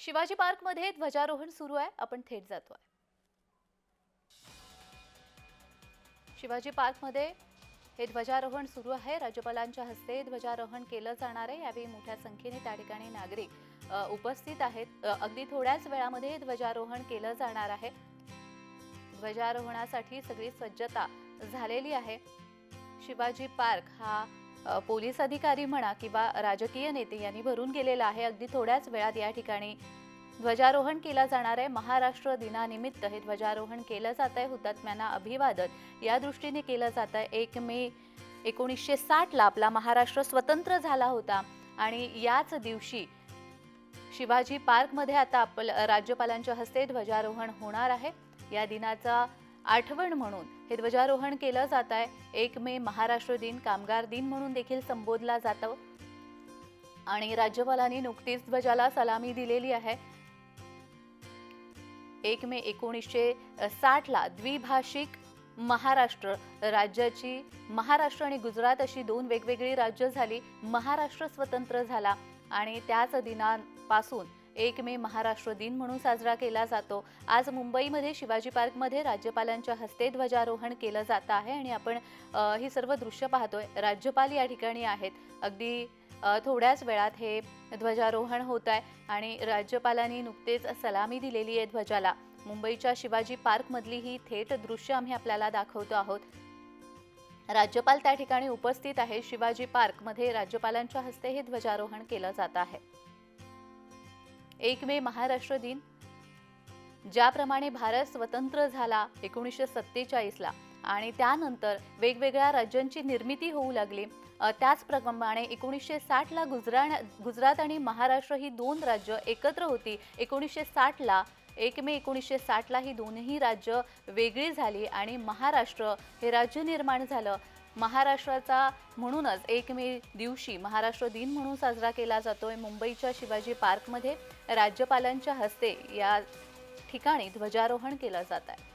शिवाजी पार्कमध्ये ध्वजारोहण सुरू आहे. आपण थेट जातो आहे शिवाजी पार्कमध्ये हे ध्वजारोहण सुरू आहे. राज्यपालांच्या हस्ते ध्वजारोहण केलं जाणार आहे. यावेळी मोठ्या संख्येने त्या ठिकाणी नागरिक उपस्थित आहेत. अगदी थोड्याच वेळामध्ये ध्वजारोहण केलं जाणार आहे. ध्वजारोहणासाठी सगळी सज्जता झालेली आहे. शिवाजी पार्क हा पोलीस अधिकारी म्हणा किंवा राजकीय नेते यांनी भरून गेलेला आहे. अगदी थोड्याच वेळात या ठिकाणी ध्वजारोहण केला जाणार आहे. महाराष्ट्र दिनानिमित्त हे ध्वजारोहण केलं जात आहे. हुतात्म्यांना अभिवादन या दृष्टीने केलं जात आहे. एक मे एकोणीसशे साठला आपला महाराष्ट्र स्वतंत्र झाला होता आणि याच दिवशी शिवाजी पार्कमध्ये आता आपलं राज्यपालांच्या हस्ते ध्वजारोहण होणार आहे. या दिनाचा आठवण म्हणून हे ध्वजारोहण केलं जात आहे. एक मे महाराष्ट्र दिन कामगार दिन म्हणून देखील संबोधला जातं. आणि राज्यपालांनी नुकतीच ध्वजाला सलामी दिलेली आहे. एक मे एकोणीसशे साठला द्विभाषिक महाराष्ट्र राज्याची महाराष्ट्र आणि गुजरात अशी दोन वेगवेगळी राज्य झाली. महाराष्ट्र स्वतंत्र झाला आणि त्याच दिनापासून एक मे महाराष्ट्र दिन म्हणून साजरा केला जातो. आज मुंबईमध्ये शिवाजी पार्कमध्ये राज्यपालांच्या हस्ते ध्वजारोहण केलं जात आहे आणि आपण ही सर्व दृश्य पाहतोय. राज्यपाल या ठिकाणी आहेत. अगदी थोड्याच वेळात हे ध्वजारोहण होत आहे आणि राज्यपालांनी नुकतेच सलामी दिलेली आहे ध्वजाला. मुंबईच्या शिवाजी पार्कमधली ही थेट दृश्य आम्ही आपल्याला दाखवतो आहोत. राज्यपाल त्या ठिकाणी उपस्थित आहे शिवाजी पार्कमध्ये राज्यपालांच्या हस्ते हे ध्वजारोहण केलं जात आहे. एक मे महाराष्ट्र दिन. ज्याप्रमाणे भारत स्वतंत्र झाला एकोणीसशे सत्तेचाळीसला आणि त्यानंतर वेगवेगळ्या राज्यांची निर्मिती होऊ लागली. त्याचप्रमाणे एकोणीसशे साठला गुजराण गुजरात आणि महाराष्ट्र ही दोन राज्य एकत्र होती. एकोणीसशे साठला एक मे एकोणीसशे साठला ही दोन्ही राज्य वेगळी झाली आणि महाराष्ट्र हे राज्य निर्माण झालं. महाराष्ट्राचा म्हणूनच एक मे दिवशी महाराष्ट्र दिन म्हणून साजरा केला जातोय. मुंबईच्या शिवाजी पार्कमध्ये राज्यपालांच्या हस्ते या ठिकाणी ध्वजारोहण केलं जात आहे.